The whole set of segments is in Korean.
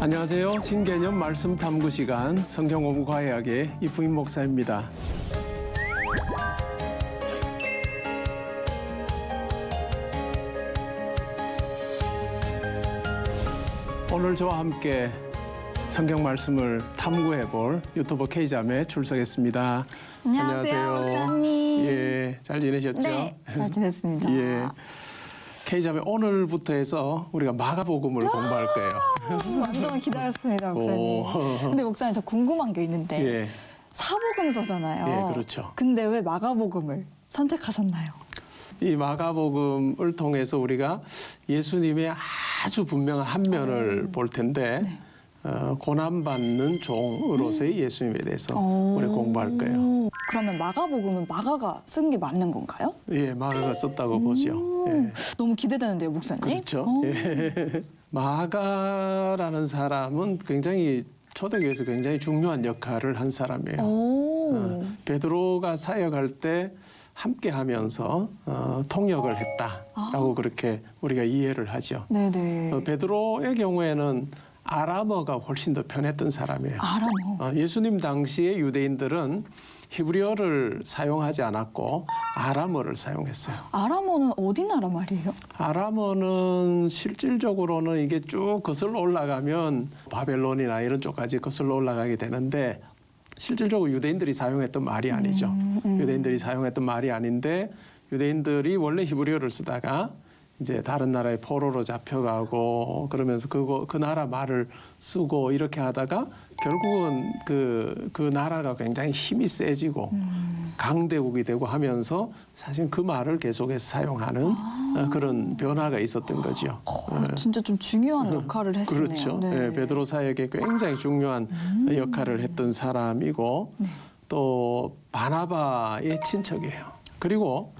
안녕하세요. 신개념 말씀 탐구 시간 성경 공부 과외학의 이부인 목사입니다. 오늘 저와 함께 성경 말씀을 탐구해 볼 유튜버 K자매 출석했습니다. 안녕하세요, 목사님. 예, 잘 지내셨죠? 네, 잘 지냈습니다. 예. K자매 오늘부터 해서 우리가 마가복음을 공부할 거예요. 완전 기다렸습니다, 목사님. 오. 근데 목사님 저 궁금한 게 있는데 예. 사복음서잖아요. 예, 그렇죠. 근데 왜 마가복음을 선택하셨나요? 이 마가복음을 통해서 우리가 예수님의 아주 분명한 한 면을 볼 텐데 네. 어, 고난받는 종으로서의 예수님에 대해서 오. 우리 공부할 거예요. 그러면 마가복음은 마가가 쓴 게 맞는 건가요? 예, 마가가 썼다고 보죠. 예. 너무 기대되는데요, 목사님. 그렇죠. 오. 예. 마가라는 사람은 굉장히 초대교회에서 굉장히 중요한 역할을 한 사람이에요. 오. 어, 베드로가 사역할 때 함께 하면서 어, 통역을 했다라고 그렇게 우리가 이해를 하죠. 네네. 어, 베드로의 경우에는 아람어가 훨씬 더 편했던 사람이에요. 아라모. 어, 예수님 당시에 유대인들은 히브리어를 사용하지 않았고 아람어를 사용했어요. 아라모는 어디 나라 말이에요? 아람어는 실질적으로는 이게 쭉 거슬러 올라가면 바벨론이나 이런 쪽까지 거슬러 올라가게 되는데 실질적으로 유대인들이 사용했던 말이 아니죠. 음, 음. 유대인들이 사용했던 말이 아닌데 유대인들이 원래 히브리어를 쓰다가 이제 다른 나라의 포로로 잡혀가고 그러면서 그거 그 나라 말을 쓰고 이렇게 하다가 결국은 그, 그 나라가 굉장히 힘이 세지고 음. 강대국이 되고 하면서 사실 그 말을 계속해서 사용하는 어, 그런 변화가 있었던 거죠. 어, 진짜 좀 중요한 역할을 했었네요. 그렇죠. 네. 예, 베드로 사역에 굉장히 중요한 역할을 했던 사람이고 네. 또 바나바의 친척이에요. 그리고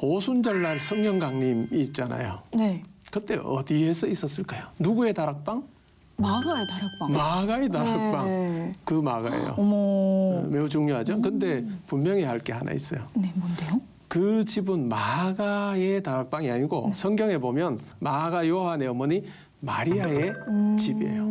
오순절날 성령 강림이 있잖아요. 네. 그때 어디에서 있었을까요? 누구의 다락방? 마가의 다락방. 마가의 다락방. 네. 그 마가예요. 어머. 어, 매우 중요하죠. 근데 분명히 할 게 하나 있어요. 네, 뭔데요? 그 집은 마가의 다락방이 아니고 성경에 보면 마가 요한의 어머니 마리아의 집이에요.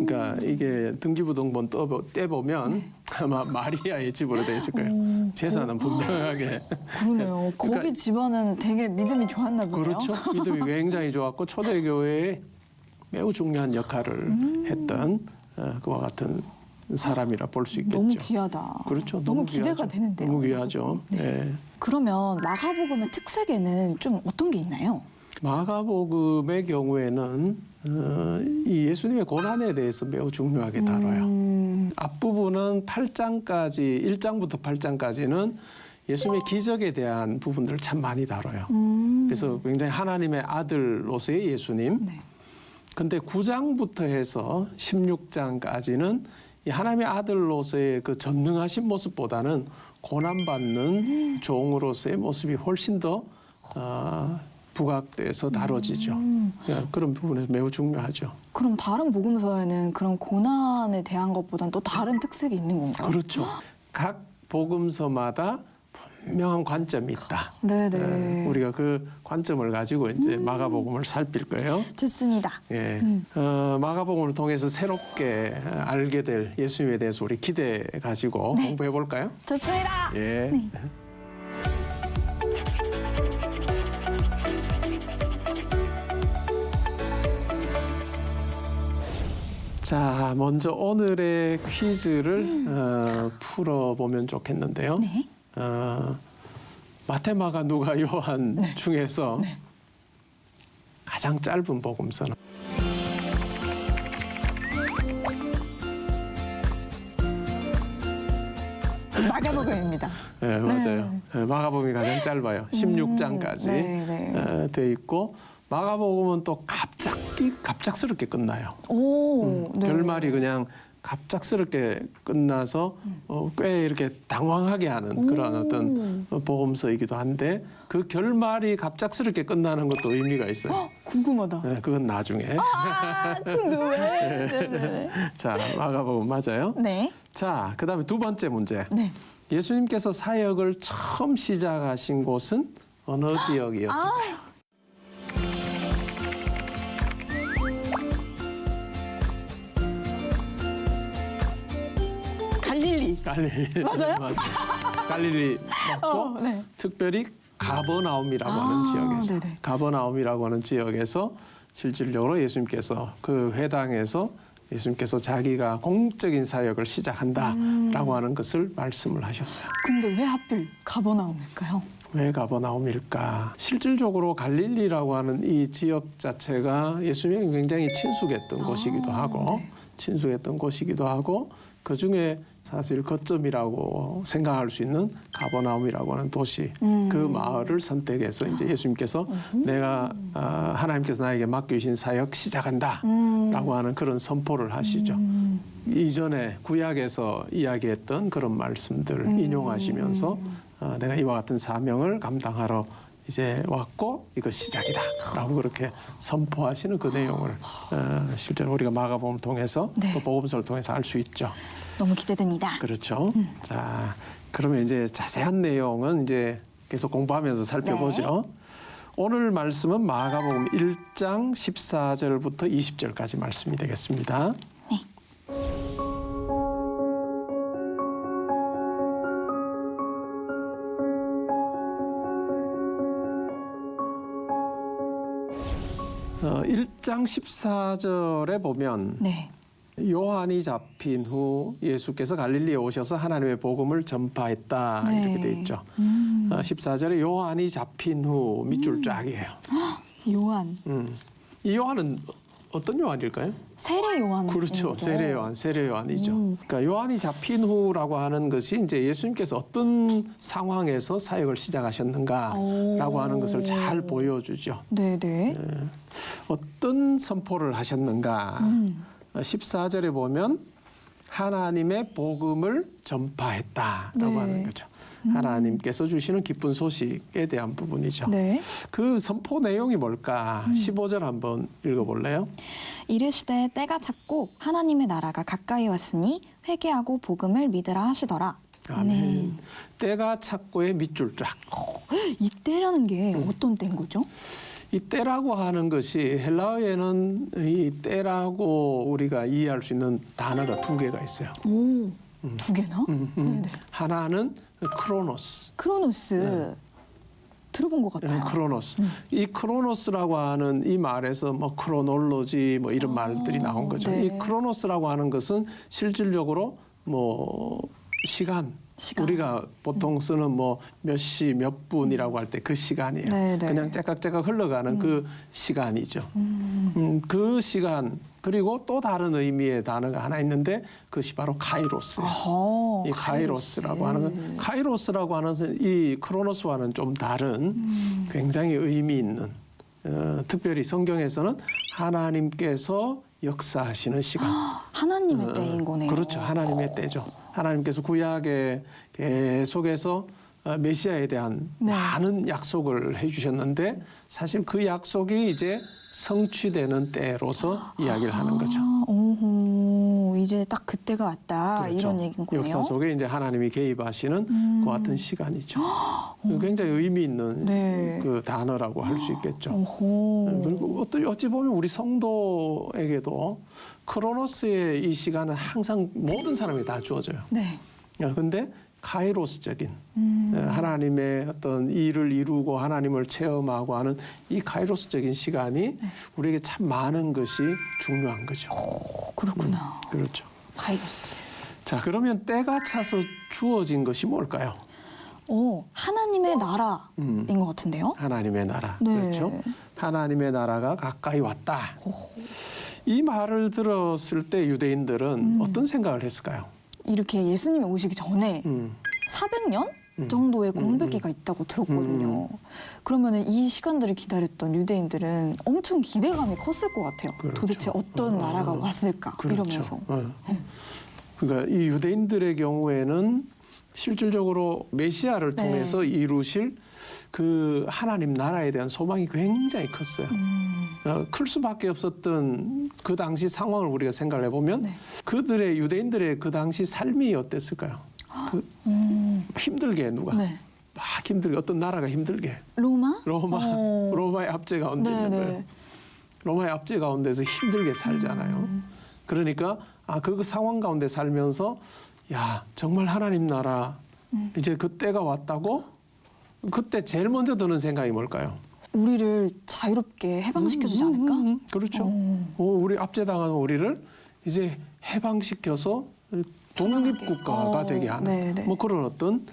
음. 그러니까 이게 등기부등본 떠보- 떼보면 아마 마리아의 집으로 돼 있을 거예요. 오. 재산은 분명하게. 그러네요. 거기 그러니까- 집안은 되게 믿음이 좋았나 보네요. 그렇죠. 믿음이 굉장히 좋았고 초대교회에 매우 중요한 역할을 음. 했던 어, 그와 같은 사람이라 볼 수 있겠죠. 너무 귀하다. 그렇죠. 너무, 기대가 귀하죠. 되는데요. 너무 귀하죠. 네. 예. 그러면 마가복음의 특색에는 좀 어떤 게 있나요? 마가복음의 경우에는 어, 이 예수님의 고난에 대해서 매우 중요하게 다뤄요. 음, 앞부분은 8장까지 1장부터 8장까지는 예수님의 기적에 대한 부분들을 참 많이 다뤄요. 음. 그래서 굉장히 하나님의 아들로서의 예수님. 네. 근데 9장부터 해서 16장까지는 이 하나님의 아들로서의 그 전능하신 모습보다는 고난받는 종으로서의 모습이 훨씬 더 어, 부각돼서 다뤄지죠. 음. 예, 그런 부분에서 매우 중요하죠. 그럼 다른 복음서에는 그런 고난에 대한 것보다는 또 다른 특색이 있는 건가요? 그렇죠. 각 복음서마다 분명한 관점이 있다. 네네. 예, 우리가 그 관점을 가지고 이제 마가복음을 살필 거예요. 좋습니다. 예, 음. 어, 마가복음을 통해서 새롭게 알게 될 예수님에 대해서 우리 기대 가지고 네. 공부해 볼까요? 좋습니다. 예. 자, 먼저 오늘의 퀴즈를 어, 풀어보면 좋겠는데요. 음. 네. 어, 마테마가 누가 요한 네. 중에서 네. 가장 짧은 복음서는 마가복음입니다. 네, 맞아요. 네, 마가복음이 가장 짧아요. 16장까지 네, 네. 어, 돼 있고 마가복음은 또 갑자기 갑작스럽게 끝나요. 오, 네. 결말이 그냥 갑작스럽게 끝나서 어, 꽤 이렇게 당황하게 하는 그런 오. 어떤 복음서이기도 한데 그 결말이 갑작스럽게 끝나는 것도 의미가 있어요. 헉, 궁금하다. 네, 그건 나중에. 아, 근데 왜? 네네. 자, 마가복음 맞아요. 네. 자, 그다음에 두 번째 문제. 네. 예수님께서 사역을 처음 시작하신 곳은 어느 지역이었을까요? 갈릴리 맞아요? 갈릴리 맞고 어, 네. 특별히 가버나움이라고 아, 하는 지역에서 네네. 가버나움이라고 하는 지역에서 실질적으로 예수님께서 그 회당에서 예수님께서 자기가 공적인 사역을 시작한다라고 음. 하는 것을 말씀을 하셨어요. 근데 왜 하필 가버나움일까요? 왜 가버나움일까? 실질적으로 갈릴리라고 하는 이 지역 자체가 예수님이 굉장히 친숙했던 아, 곳이기도 하고 네. 친숙했던 곳이기도 하고 그 중에 사실 거점이라고 생각할 수 있는 가버나움이라고 하는 도시 음. 그 마을을 선택해서 이제 예수님께서 내가 아, 하나님께서 나에게 맡겨주신 사역 시작한다라고 음. 하는 그런 선포를 하시죠. 음. 이전에 구약에서 이야기했던 그런 말씀들을 음. 인용하시면서 어, 내가 이와 같은 사명을 감당하러 이제 왔고 이거 시작이다라고 그렇게 선포하시는 그 내용을 어, 실제로 우리가 마가복음 통해서 네. 또 복음서를 통해서 알 수 있죠. 너무 기대됩니다. 그렇죠. 자, 그러면 이제 자세한 내용은 이제 계속 공부하면서 살펴보죠. 네. 오늘 말씀은 마가복음 1장 14절부터 20절까지 말씀이 되겠습니다. 1장 14절에 보면 네. 요한이 잡힌 후 예수께서 갈릴리에 오셔서 하나님의 복음을 전파했다 네. 이렇게 돼 있죠. 음. 어, 14절에 요한이 잡힌 후 밑줄 쫙이에요. 요한. 음. 이 요한은 어떤 요한일까요? 세례 요한. 그렇죠. 세례 요한, 세례 요한이죠. 음. 그러니까 요한이 잡힌 후라고 하는 것이 이제 예수님께서 어떤 상황에서 사역을 시작하셨는가라고 오. 하는 것을 잘 보여주죠. 네네. 어떤 선포를 하셨는가? 음. 14절에 보면 하나님의 복음을 전파했다라고 네. 하는 거죠. 하나님께서 주시는 기쁜 소식에 대한 부분이죠. 네. 그 선포 내용이 뭘까? 음. 15절 한번 읽어볼래요? 이르시되 때가 찼고 하나님의 나라가 가까이 왔으니 회개하고 복음을 믿으라 하시더라. 아멘. 때가 찼고의 밑줄 쫙. 이때라는 게 음. 어떤 때인 거죠? 이 때라고 하는 것이 헬라어에는 이 때라고 우리가 이해할 수 있는 단어가 두 개가 있어요. 오, 두 개나? 음, 음. 네네. 하나는 크로노스. 크로노스 들어본 것 네, 같아요. 크로노스. 음. 이 크로노스라고 하는 이 말에서 뭐 크로놀로지 뭐 이런 아, 말들이 나온 거죠. 네. 이 크로노스라고 하는 것은 실질적으로 뭐 시간. 시간. 우리가 보통 쓰는 뭐 몇 시 몇 분이라고 할 때 그 시간이에요. 네, 네. 그냥 째깍째깍 흘러가는 그 시간이죠. 음. 음, 그 시간 그리고 또 다른 의미의 단어가 하나 있는데 그것이 바로 카이로스예요. 아하, 이 카이로스라고 하는 건 카이로스라고 하는 것은 이 크로노스와는 좀 다른 음. 굉장히 의미 있는 어, 특별히 성경에서는 하나님께서 역사하시는 시간. 하나님의 어, 때인 거네요. 그렇죠. 하나님의 때죠. 하나님께서 구약에 계속해서 어, 메시아에 대한 네. 많은 약속을 해주셨는데 사실 그 약속이 이제 성취되는 때로서 이야기를 하는 거죠. 아, 오호, 이제 딱 그때가 왔다 그렇죠. 이런 얘기인 거예요. 역사 속에 이제 하나님이 개입하시는 음. 그 같은 시간이죠. 굉장히 의미 있는 네. 그 단어라고 할 수 있겠죠. 오호. 그리고 어떠- 어찌 보면 우리 성도에게도 크로노스의 이 시간은 항상 모든 사람이 다 주어져요. 네. 그런데 카이로스적인 음. 어, 하나님의 어떤 일을 이루고 하나님을 체험하고 하는 이 카이로스적인 시간이 네. 우리에게 참 많은 것이 중요한 거죠. 오, 그렇구나. 그렇죠. 바이러스. 자, 그러면 때가 차서 주어진 것이 뭘까요? 오, 하나님의 나라인 음. 것 같은데요? 하나님의 나라. 네. 그렇죠? 하나님의 나라가 가까이 왔다. 이 말을 들었을 때 유대인들은 음. 어떤 생각을 했을까요? 이렇게 예수님이 오시기 전에 음. 400년 음. 정도의 음, 공백기가 있다고 들었거든요. 그러면은 이 시간들을 기다렸던 유대인들은 엄청 기대감이 컸을 것 같아요. 그렇죠. 도대체 어떤 어, 나라가 어, 왔을까 그렇죠. 이러면서. 어. 그러니까 이 유대인들의 경우에는 실질적으로 메시아를 네. 통해서 이루실 그 하나님 나라에 대한 소망이 굉장히 컸어요. 음, 어, 클 수밖에 없었던 그 당시 상황을 우리가 생각을 해보면 네. 그들의 유대인들의 그 당시 삶이 어땠을까요? 그 음, 힘들게 누가 네. 막 힘들게 어떤 나라가 힘들게 로마? 로마 어. 로마의 압제 가운데 네, 있는 네. 거예요. 로마의 압제 가운데서 힘들게 살잖아요. 음. 그러니까 아 그 상황 가운데 살면서 야 정말 하나님 나라 음. 이제 그 때가 왔다고 그때 제일 먼저 드는 생각이 뭘까요? 우리를 자유롭게 해방시켜 주지 않을까? 음, 음, 그렇죠. 어. 어, 우리 압제당한 우리를 이제 해방시켜서 독립국가가 어, 되게 하는 네, 네. 뭐 그런 어떤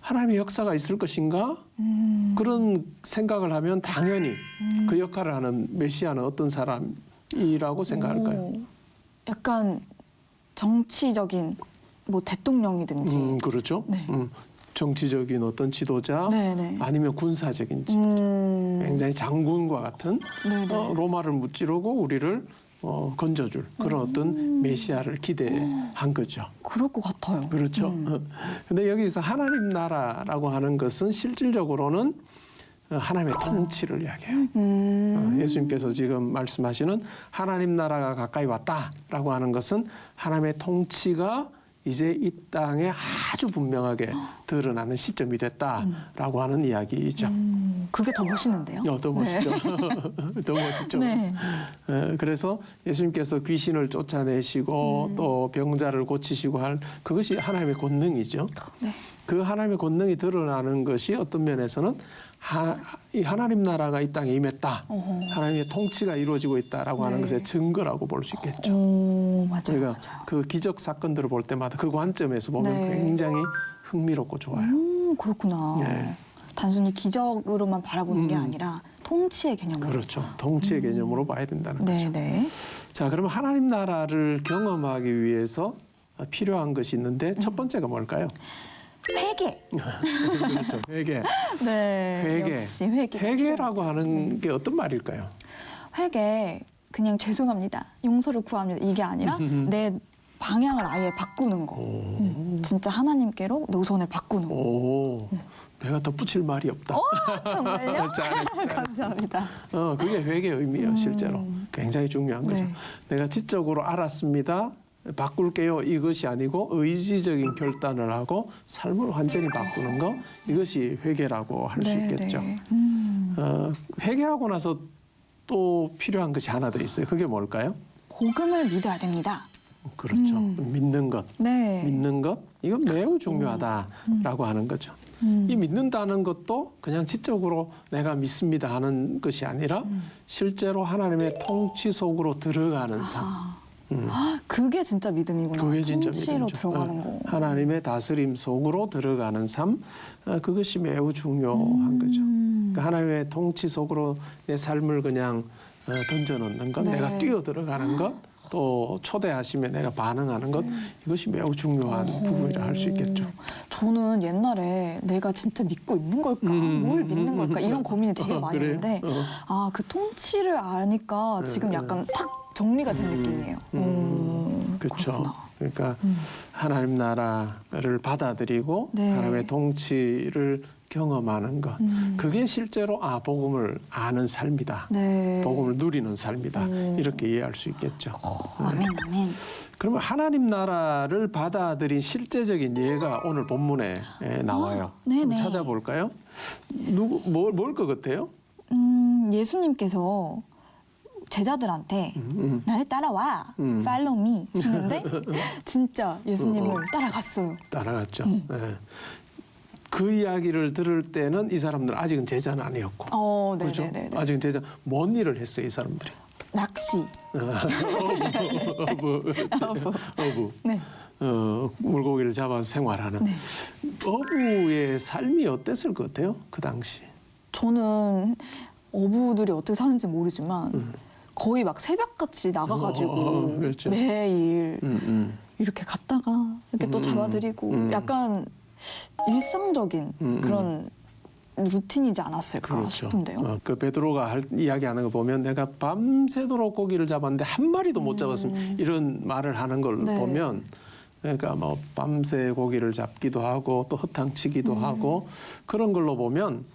하나님의 역사가 있을 것인가 음. 그런 생각을 하면 당연히 음. 그 역할을 하는 메시아는 어떤 사람이라고 생각할까요? 오. 약간 정치적인 뭐 대통령이든지. 음, 그렇죠. 네. 음, 정치적인 어떤 지도자 네네. 아니면 군사적인 지도자 음. 굉장히 장군과 같은 네네. 어, 로마를 무찌르고 우리를 어, 건져줄 그런 음. 어떤 메시아를 기대한 거죠. 그럴 것 같아요. 그렇죠. 음. 근데 여기서 하나님 나라라고 하는 것은 실질적으로는 어, 하나님의 통치를 이야기해요. 음. 어, 예수님께서 지금 말씀하시는 하나님 나라가 가까이 왔다라고 하는 것은 하나님의 통치가 이제 이 땅에 아주 분명하게 드러나는 시점이 됐다라고 하는 이야기이죠. 음. 그게 더 멋있는데요. 어, 더 멋있죠. 더 멋있죠. 네. 에, 그래서 예수님께서 귀신을 쫓아내시고 음. 또 병자를 고치시고 할 그것이 하나님의 권능이죠. 네. 그 하나님의 권능이 드러나는 것이 어떤 면에서는 하, 이 하나님 나라가 이 땅에 임했다. 어허. 하나님의 통치가 이루어지고 있다라고 하는 네. 것의 증거라고 볼 수 있겠죠. 오, 맞아요. 그 기적 사건들을 볼 때마다 그 관점에서 보면 네. 굉장히 흥미롭고 좋아요. 음, 그렇구나. 네. 단순히 기적으로만 바라보는 게 음. 아니라 통치의 개념으로. 그렇죠. 통치의 개념으로 봐야 된다는 거죠. 음. 네, 네. 자, 그러면 하나님 나라를 경험하기 위해서 필요한 것이 있는데 음. 첫 번째가 뭘까요? 회개. 그렇죠. 회개. 네. 회개. 역시 회개. 회개라고 하는 게 어떤 말일까요? 회개 그냥 죄송합니다. 용서를 구합니다. 이게 아니라 내 방향을 아예 바꾸는 거. 오, 음, 진짜 하나님께로 노선을 바꾸는 거. 오, 내가 덧붙일 말이 없다. 정말요? 잘했어, 잘했어. 감사합니다. 어, 그게 회개의 의미예요, 음. 실제로. 굉장히 중요한 거죠. 네. 내가 지적으로 알았습니다. 바꿀게요. 이것이 아니고 의지적인 결단을 하고 삶을 완전히 바꾸는 거 이것이 회개라고 할수 네, 있겠죠. 네. 음, 어, 회개하고 나서 또 필요한 것이 하나 더 있어요. 그게 뭘까요? 복음을 믿어야 됩니다. 그렇죠. 음. 믿는 것. 네. 믿는 것 이건 매우 중요하다라고 하는 거죠. 음. 이 믿는다는 것도 그냥 지적으로 내가 믿습니다 하는 것이 아니라 음. 실제로 하나님의 통치 속으로 들어가는 삶. 아, 음. 그게 진짜 믿음이구나. 그게 진짜 통치로 믿음이죠. 들어가는 어, 거. 하나님의 다스림 속으로 들어가는 삶, 어, 그것이 매우 중요한 거죠. 음. 그러니까 하나님의 통치 속으로 내 삶을 그냥 어, 던져놓는 것, 네. 내가 뛰어 들어가는 것, 또 초대하시면 내가 반응하는 것, 이것이 매우 중요한 부분이라 할 수 있겠죠. 저는 옛날에 내가 진짜 믿고 있는 걸까? 음, 뭘 음, 믿는 음, 걸까? 음. 이런 고민이 되게 어, 많이 그래요? 했는데 어. 아, 그 통치를 아니까 지금 음, 약간 탁 정리가 된 느낌이에요. 음, 그렇죠. 그렇구나. 그러니까 음. 하나님 나라를 받아들이고 네. 하나님의 통치를 경험하는 것, 음. 그게 실제로 아 복음을 아는 삶이다. 네. 복음을 누리는 삶이다. 음. 이렇게 이해할 수 있겠죠. 어, 아멘, 아멘. 그러면 하나님 나라를 받아들인 실제적인 예가 오늘 본문에 에, 나와요. 아, 네네. 한번 찾아볼까요? 누구 뭘것 같아요? 음, 예수님께서 제자들한테 음, 나를 따라와, 음. follow me 했는데 진짜 예수님을 따라갔어요. 따라갔죠. 음. 네. 그 이야기를 들을 때는 이 사람들 아직은 제자는 아니었고, 어, 네, 그렇죠? 네, 네, 네. 아직은 제자 뭔 일을 했어요, 이 사람들이? 낚시. 어부, 어부, 어부. 어부. 네. 어, 물고기를 잡아서 생활하는 네. 어부의 삶이 어땠을 것 같아요, 그 당시? 저는 어부들이 어떻게 사는지 모르지만 음. 거의 막 새벽같이 나가가지고 어, 그렇죠. 매일 음, 음. 이렇게 갔다가 이렇게 또 음, 잡아드리고 음. 약간 일상적인 음, 음. 그런 루틴이지 않았을까 그렇죠. 싶은데요. 어, 그 베드로가 할, 이야기하는 거 보면 내가 밤새도록 고기를 잡았는데 한 마리도 못 잡았으면 음. 이런 말을 하는 걸 네. 보면 그러니까 뭐 밤새 고기를 잡기도 하고 또 허탕치기도 음. 하고 그런 걸로 보면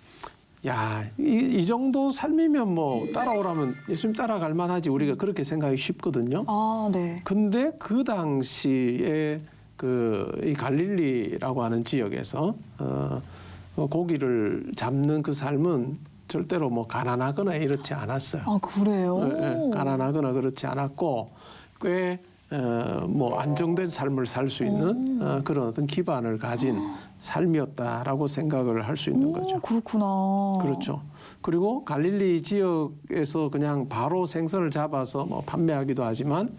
야, 이, 이 정도 삶이면 뭐 따라오라면 예수님 따라갈 만하지 우리가 그렇게 생각하기 쉽거든요. 아, 네. 근데 그 당시에 그 이 갈릴리라고 하는 지역에서 어, 어, 고기를 잡는 그 삶은 절대로 뭐 가난하거나 이렇지 않았어요. 아, 그래요? 예, 예, 가난하거나 그렇지 않았고 꽤 어, 뭐 안정된 삶을 살 수 있는 어, 그런 어떤 기반을 가진 삶이었다라고 생각을 할 수 있는 오, 거죠. 그렇구나. 그렇죠. 그리고 갈릴리 지역에서 그냥 바로 생선을 잡아서 뭐 판매하기도 하지만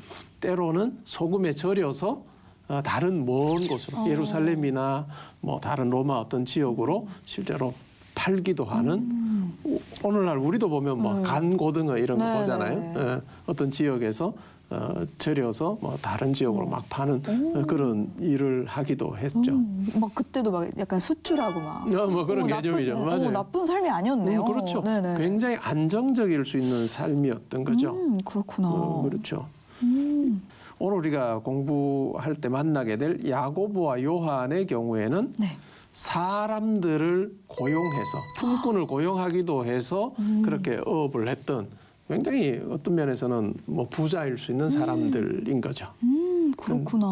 때로는 소금에 절여서 어, 다른 먼 곳으로 어. 예루살렘이나 뭐 다른 로마 어떤 지역으로 실제로 팔기도 하는 음. 오- 오늘날 우리도 보면 뭐 네. 간 고등어 이런 거 네, 보잖아요. 네. 예, 어떤 지역에서 어, 절여서 뭐 다른 지역으로 막 파는 오. 어, 그런 일을 하기도 했죠. 음, 막 그때도 막 약간 수출하고 막. 어, 뭐 그런 어, 개념이죠. 나쁜, 맞아요. 어, 나쁜 삶이 아니었네요. 음, 그렇죠. 네네. 굉장히 안정적일 수 있는 삶이었던 거죠. 음, 그렇구나. 어, 그렇죠. 음, 오늘 우리가 공부할 때 만나게 될 야고보와 요한의 경우에는 네. 사람들을 고용해서 품꾼을 고용하기도 해서 음. 그렇게 어업을 했던 굉장히 어떤 면에서는 뭐 부자일 수 있는 사람들인 거죠. 음, 그렇구나.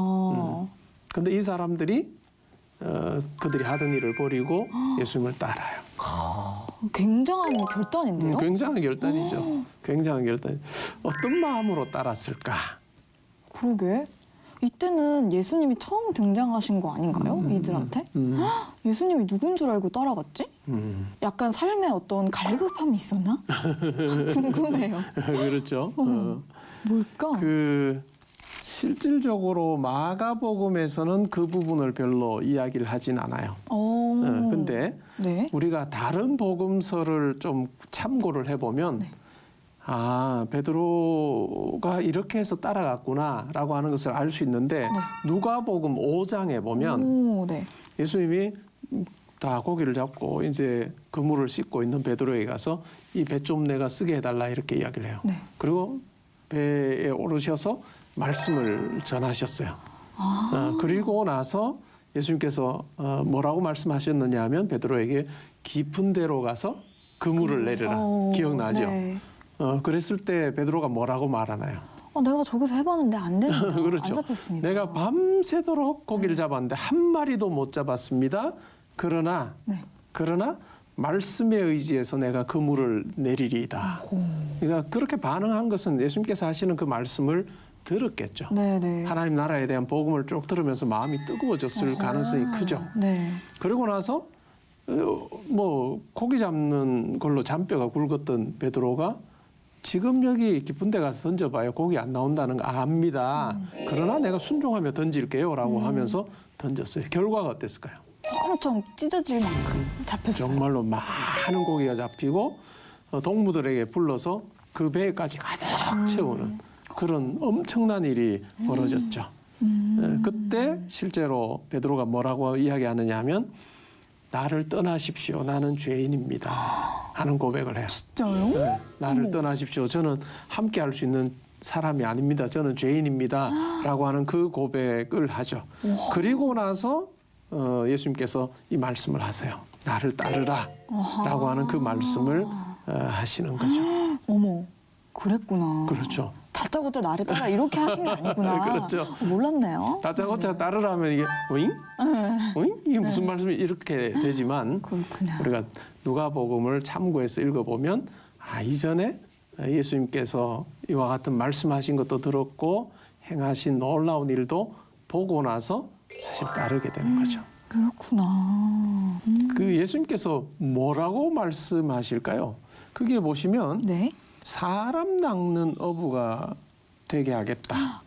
음. 근데 이 사람들이 어, 그들이 하던 일을 버리고 예수님을 따라요. 굉장한 결단인데요? 음, 굉장한 결단이죠. 굉장한 결단. 어떤 마음으로 따랐을까? 그러게. 이때는 예수님이 처음 등장하신 거 아닌가요? 음, 이들한테? 음, 예수님이 누군 줄 알고 따라갔지? 음. 약간 삶에 어떤 갈급함이 있었나? 궁금해요. 그렇죠. 어. 뭘까? 그 실질적으로 마가복음에서는 그 부분을 별로 이야기를 하진 않아요. 어, 어, 근데 네. 우리가 다른 복음서를 좀 참고를 해보면 네. 아 베드로가 이렇게 해서 따라갔구나라고 하는 것을 알 수 있는데 네. 누가복음 5장에 보면 오, 네. 예수님이 다 고기를 잡고 이제 그물을 씻고 있는 베드로에게 가서 이 배 좀 내가 쓰게 해달라 이렇게 이야기를 해요. 네. 그리고 배에 오르셔서 말씀을 전하셨어요. 아, 어, 그리고 나서 예수님께서 어, 뭐라고 말씀하셨느냐 하면 베드로에게 깊은 데로 가서 그물을 내려라. 어, 기억나죠? 네. 어, 그랬을 때 베드로가 뭐라고 말하나요? 어, 내가 저기서 해봤는데 안 됩니다. 그렇죠. 안 잡혔습니다. 내가 밤새도록 고기를 잡았는데 한 마리도 못 잡았습니다. 그러나 네. 그러나 말씀에 의지해서 내가 그물을 내리리이다. 오. 그러니까 그렇게 반응한 것은 예수님께서 하시는 그 말씀을 들었겠죠. 네네. 하나님 나라에 대한 복음을 쭉 들으면서 마음이 뜨거워졌을 가능성이 크죠. 네. 그리고 나서 어, 뭐 고기 잡는 걸로 잔뼈가 굵었던 베드로가 지금 여기 깊은 데 가서 던져봐요. 고기 안 나온다는 거 압니다. 그러나 내가 순종하며 던질게요 라고 하면서 던졌어요. 결과가 어땠을까요? 엄청 찢어질 만큼 잡혔어요. 정말로 많은 고기가 잡히고 어, 동무들에게 불러서 그 배까지 가득 채우는 그런 엄청난 일이 벌어졌죠. 음. 에, 그때 실제로 베드로가 뭐라고 이야기하느냐 하면 나를 떠나십시오. 나는 죄인입니다. 하는 고백을 해요. 진짜요? 네, 나를. 떠나십시오. 저는 함께 할 수 있는 사람이 아닙니다. 저는 죄인입니다. 라고 하는 그 고백을 하죠. 그리고 나서 어, 예수님께서 이 말씀을 하세요. 나를 따르라. 라고 하는 그 말씀을 어, 하시는 거죠. 어머, 그랬구나. 그렇죠. 다짜고짜 나를 따라 이렇게 하신 게 아니구나. 그렇죠. 어, 몰랐네요. 다짜고짜 따르라면 이게 오잉? 오잉? 이게 무슨 말씀이 이렇게 되지만 그렇구나. 우리가 누가복음을 참고해서 읽어보면 아 이전에 예수님께서 이와 같은 말씀하신 것도 들었고 행하신 놀라운 일도 보고 나서 사실 따르게 되는 거죠. 그렇구나. 음. 그 예수님께서 뭐라고 말씀하실까요? 그게 보시면 네. 사람 낚는 어부가 되게 하겠다.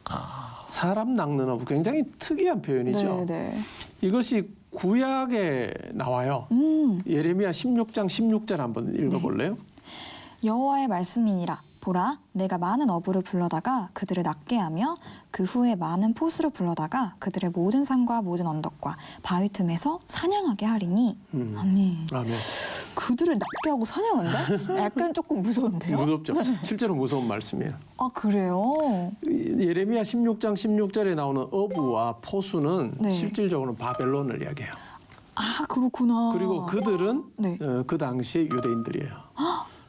사람 낚는 어부 굉장히 특이한 표현이죠. 네, 네. 이것이 구약에 나와요. 음. 예레미야 16장 16절 한번 읽어볼래요? 여호와의 말씀이니라. 보라, 내가 많은 어부를 불러다가 그들을 낫게 하며 그 후에 많은 포수를 불러다가 그들의 모든 산과 모든 언덕과 바위 틈에서 사냥하게 하리니. 음. 아멘. 아멘. 그들을 낫게 하고 사냥한다? 약간 조금 무서운데요? 무섭죠. 실제로 무서운 말씀이에요. 아 그래요? 예레미야 16장 16절에 나오는 어부와 포수는 네. 실질적으로는 바벨론을 이야기해요. 아 그렇구나. 그리고 그들은 네. 어, 그 당시에 유대인들이에요.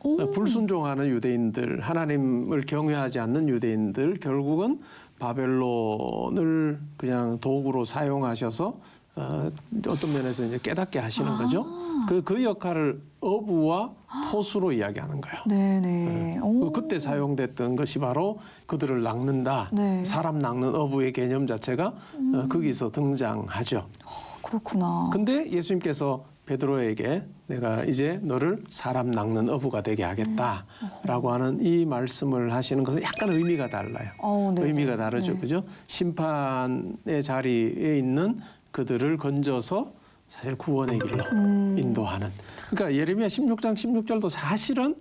오. 어, 불순종하는 유대인들, 하나님을 경외하지 않는 유대인들, 결국은 바벨론을 그냥 도구로 사용하셔서 어, 어떤 면에서 이제 깨닫게 하시는 거죠. 아. 그, 그 역할을 어부와 포수로 이야기하는 거예요. 네네. 오. 그 그때 사용됐던 것이 바로 그들을 낚는다. 네. 음. 사람 낚는 어부의 개념 자체가 어, 거기서 등장하죠. 그렇구나. 근데 예수님께서 베드로에게 내가 이제 너를 사람 낚는 어부가 되게 음. 하겠다라고 하는 이 말씀을 하시는 것은 약간 의미가 달라요. 어, 네. 의미가 다르죠. 네. 그죠? 심판의 자리에 있는 그들을 건져서 사실 구원의 길로 음. 인도하는. 그러니까 예레미야 16장 16절도 사실은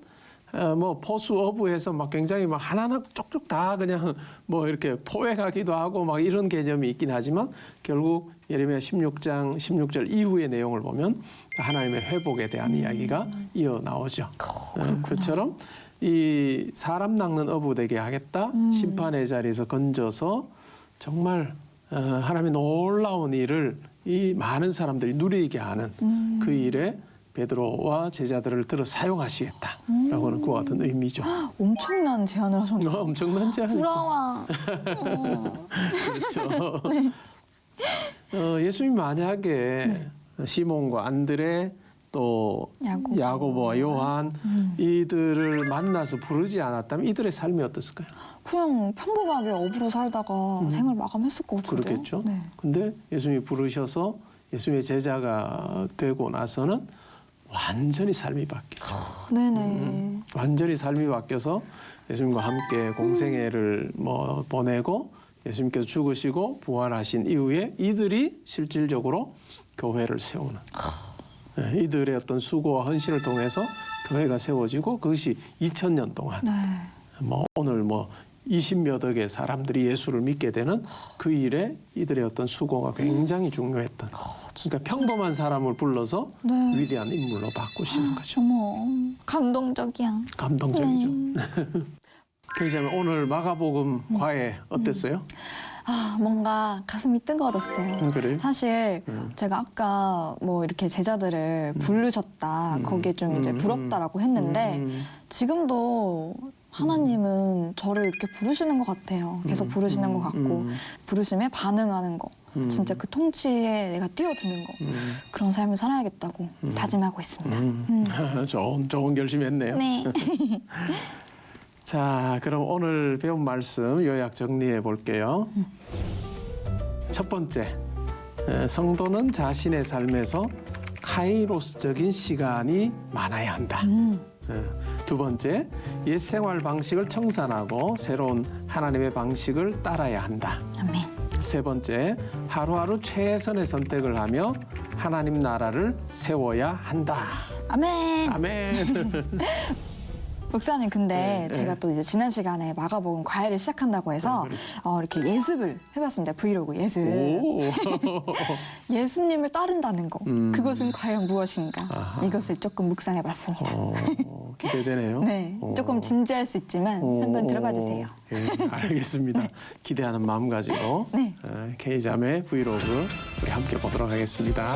어, 뭐 포수 어부에서 막 굉장히 막 하나하나 쪽쪽 다 그냥 뭐 이렇게 포획하기도 하고 막 이런 개념이 있긴 하지만 결국 예레미야 16장 16절 이후의 내용을 보면 하나님의 회복에 대한 이야기가 이어 나오죠. 어, 그처럼 이 사람 낚는 어부 되게 하겠다. 심판의 자리에서 건져서 정말 어, 하나님의 놀라운 일을 이 많은 사람들이 누리게 하는 그 일에 베드로와 제자들을 들어 사용하시겠다라고 하는 그와 같은 의미죠. 엄청난 제안을 하셨네요. 어, 엄청난 제안이죠. 부러워. 그렇죠. 어, 예수님 만약에 시몬과 안드레 또 야고보. 야고보와 요한 이들을 만나서 부르지 않았다면 이들의 삶이 어땠을까요? 그냥 평범하게 어부로 살다가 생을 마감했을 것 같은데요. 음. 그렇겠죠. 네. 근데 예수님이 부르셔서 예수님의 제자가 되고 나서는 완전히 삶이 바뀌죠. 네네. 음. 완전히 삶이 바뀌어서 예수님과 함께 공생애를 뭐 보내고 예수님께서 죽으시고 부활하신 이후에 이들이 실질적으로 교회를 세우는 네, 이들의 어떤 수고와 헌신을 통해서 교회가 세워지고 그것이 2000년 동안 네. 뭐 오늘 뭐 20몇 억의 사람들이 예수를 믿게 되는 그 일에 이들의 어떤 수고가 굉장히 중요했던 그러니까 평범한 사람을 불러서 네. 위대한 인물로 바꾸시는 거죠. 어머, 감동적이야. 감동적이죠. 그렇자면 오늘 마가복음 과외 어땠어요? 아, 뭔가 가슴이 뜨거워졌어요. 음, 그래요? 사실 음. 제가 아까 뭐 이렇게 제자들을 부르셨다 음. 거기에 좀 이제 음. 부럽다라고 했는데 음, 지금도 하나님은 저를 이렇게 부르시는 것 같아요. 계속 음, 부르시는 음, 것 같고 음. 부르심에 반응하는 거, 음. 진짜 그 통치에 내가 뛰어드는 거 음, 그런 삶을 살아야겠다고 음. 다짐하고 있습니다. 음. 좋은 좋은 결심했네요. 네. 자, 그럼 오늘 배운 말씀 요약 정리해 볼게요. 첫 번째, 에, 성도는 자신의 삶에서 카이로스적인 시간이 많아야 한다. 음. 에, 두 번째, 옛 생활 방식을 청산하고 새로운 하나님의 방식을 따라야 한다. 아멘. 세 번째, 하루하루 최선의 선택을 하며 하나님 나라를 세워야 한다. 아멘. 아멘. 목사님 근데 네, 제가 네. 또 이제 지난 시간에 마가복음 과외를 시작한다고 해서 네, 그렇죠. 어, 이렇게 예습을 해봤습니다 브이로그 예습 오. 예수님을 따른다는 거 음. 그것은 과연 무엇인가 아하. 이것을 조금 묵상해봤습니다 어, 기대되네요. 네 어. 조금 진지할 수 있지만 어, 한번 들어봐 주세요 예, 알겠습니다. 기대하는 마음 가지고 네. 어, K자매 브이로그 우리 함께 보도록 하겠습니다.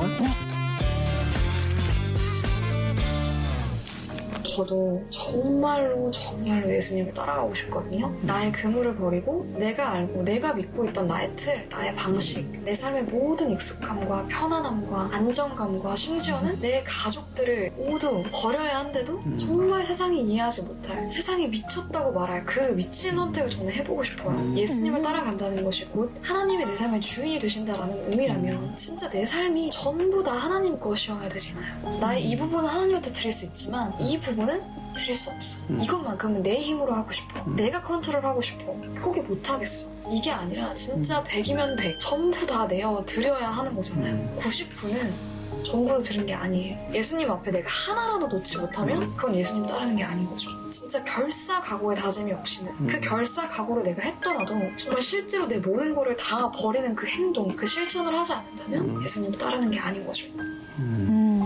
저도 정말로 정말로 예수님을 따라가고 싶거든요. 나의 그물을 버리고 내가 알고 내가 믿고 있던 나의 틀, 나의 방식, 내 삶의 모든 익숙함과 편안함과 안정감과 심지어는 내 가족들을 모두 버려야 한데도 음. 정말 세상이 이해하지 못할 세상이 미쳤다고 말할 그 미친 선택을 저는 해보고 싶어요. 음. 예수님을 따라간다는 것이 곧 하나님이 내 삶의 주인이 되신다라는 의미라면 진짜 내 삶이 전부 다 하나님 것이어야 되잖아요. 나의 이 부분은 하나님한테 드릴 수 있지만 이 부분은 드릴 수 없어. 음. 이것만큼은 내 힘으로 하고 싶어. 음. 내가 컨트롤하고 싶어. 포기 못하겠어. 이게 아니라 음. 진짜 100이면 100 전부 다 내어 드려야 하는 거잖아요. 음. 99는 전부로 들은 게 아니에요. 예수님 앞에 내가 하나라도 놓지 못하면 음. 그건 예수님 따르는 게 아닌 거죠. 진짜 결사 각오의 다짐이 없이는 그 음. 결사 각오를 내가 했더라도 정말 실제로 내 모든 거를 다 버리는 그 행동, 그 실천을 하지 않는다면 음. 예수님 따르는 게 아닌 거죠. 음, 음,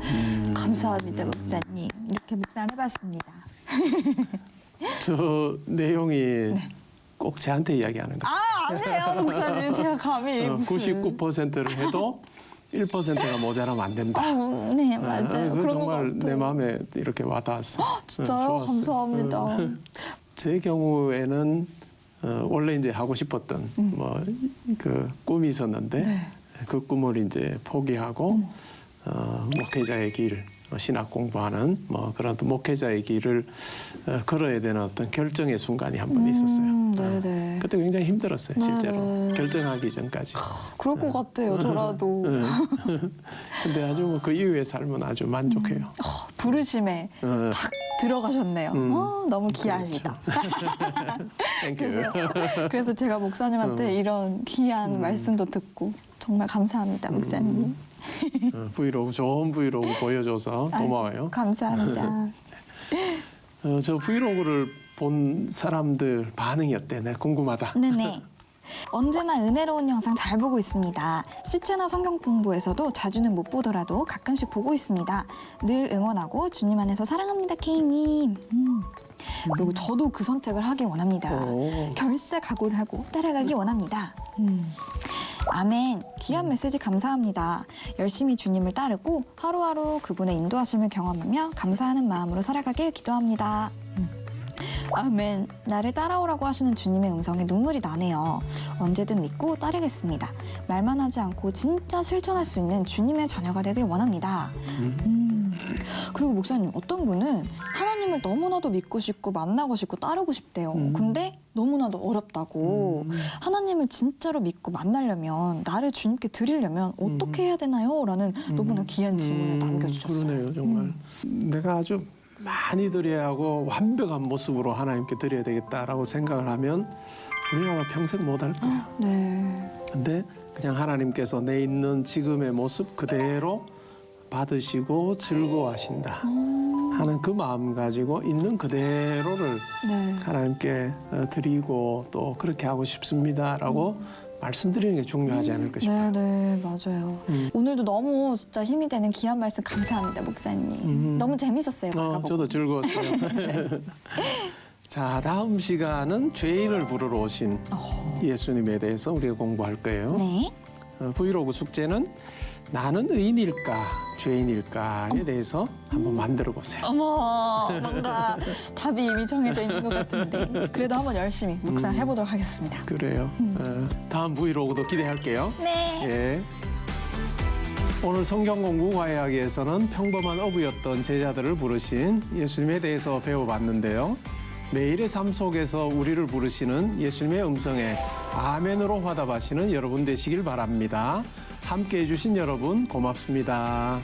음. 감사합니다 목사님 이렇게 묵상을 해봤습니다 저 내용이 네. 꼭 저한테 이야기하는 거. 아 안 돼요 목사님 제가 감히 어, 무슨 99%를 해도 1%가 모자라면 안 된다. 아, 네 맞아요 아, 그거 그런 정말 것 같아요 내 마음에 이렇게 와닿았어. 진짜요? 응, 좋았어. 감사합니다. 응. 제 경우에는 어, 원래 이제 하고 싶었던 뭐 그 꿈이 있었는데 네. 그 꿈을 이제 포기하고 어머. 어, 목회자의 길, 어, 신학 공부하는 뭐 그런 목회자의 길을 어, 걸어야 되는 어떤 결정의 순간이 한번 있었어요. 음, 어, 네네. 그때 굉장히 힘들었어요, 네, 실제로 네. 결정하기 전까지. 그럴 것 같아요, 저라도. 네. 근데 아주 뭐 그 이후의 삶은 아주 만족해요. 어, 부르심에 어, 탁 들어가셨네요. 음. 어, 너무 귀하시다. 땡큐. 그래서, 그래서 제가 목사님한테 어. 이런 귀한 음. 말씀도 듣고 정말 감사합니다, 목사님. 어, 브이로그 좋은 브이로그 보여줘서 고마워요. 감사합니다. 어, 저 브이로그를 본 사람들 반응이 어때? 내 궁금하다. 네네. 언제나 은혜로운 영상 잘 보고 있습니다. 시체나 성경 공부에서도 자주는 못 보더라도 가끔씩 보고 있습니다. 늘 응원하고 주님 안에서 사랑합니다, 케이님. 음. 그리고 저도 그 선택을 하기 원합니다. 오. 결세 각오를 하고 따라가기 원합니다. 음. 아멘. 귀한 메시지 감사합니다. 열심히 주님을 따르고 하루하루 그분의 인도하심을 경험하며 감사하는 마음으로 살아가길 기도합니다. 음. 아멘. 나를 따라오라고 하시는 주님의 음성에 눈물이 나네요. 언제든 믿고 따르겠습니다. 말만 하지 않고 진짜 실천할 수 있는 주님의 자녀가 되길 원합니다. 음. 음. 그리고 목사님 어떤 분은 하나님을 너무나도 믿고 싶고 만나고 싶고 따르고 싶대요. 음. 근데 너무나도 어렵다고. 음. 하나님을 진짜로 믿고 만나려면 나를 주님께 드리려면 어떻게 해야 되나요? 라는 너무나 귀한 질문을 음, 남겨주셨어요. 그러네요, 정말. 내가 아주 많이 드려야 하고 완벽한 모습으로 하나님께 드려야 되겠다라고 생각을 하면 우리가 아마 평생 못 할 거야. 네. 근데 그냥 하나님께서 내 있는 지금의 모습 그대로 받으시고 즐거워하신다 음, 하는 그 마음 가지고 있는 그대로를 네. 하나님께 어, 드리고 또 그렇게 하고 싶습니다라고 말씀드리는 게 중요하지 않을까 싶어요. 네, 네, 맞아요. 음. 오늘도 너무 진짜 힘이 되는 귀한 말씀 감사합니다, 목사님. 음. 너무 재밌었어요. 어, 보고. 저도 즐거웠어요. 자, 다음 시간은 죄인을 부르러 오신 어. 예수님에 대해서 우리가 공부할 거예요. 네. 어, 브이로그 숙제는 나는 의인일까, 죄인일까에 대해서 한번 만들어 보세요. 어머, 뭔가 답이 이미 정해져 있는 것 같은데. 그래도 한번 열심히 묵상을 음. 해보도록 하겠습니다. 그래요. 어, 다음 브이로그도 기대할게요. 네. 예. 오늘 성경 공부 과외하기에서는 평범한 어부였던 제자들을 부르신 예수님에 대해서 배워봤는데요. 매일의 삶 속에서 우리를 부르시는 예수님의 음성에 아멘으로 화답하시는 여러분 되시길 바랍니다. 함께 해주신 여러분 고맙습니다.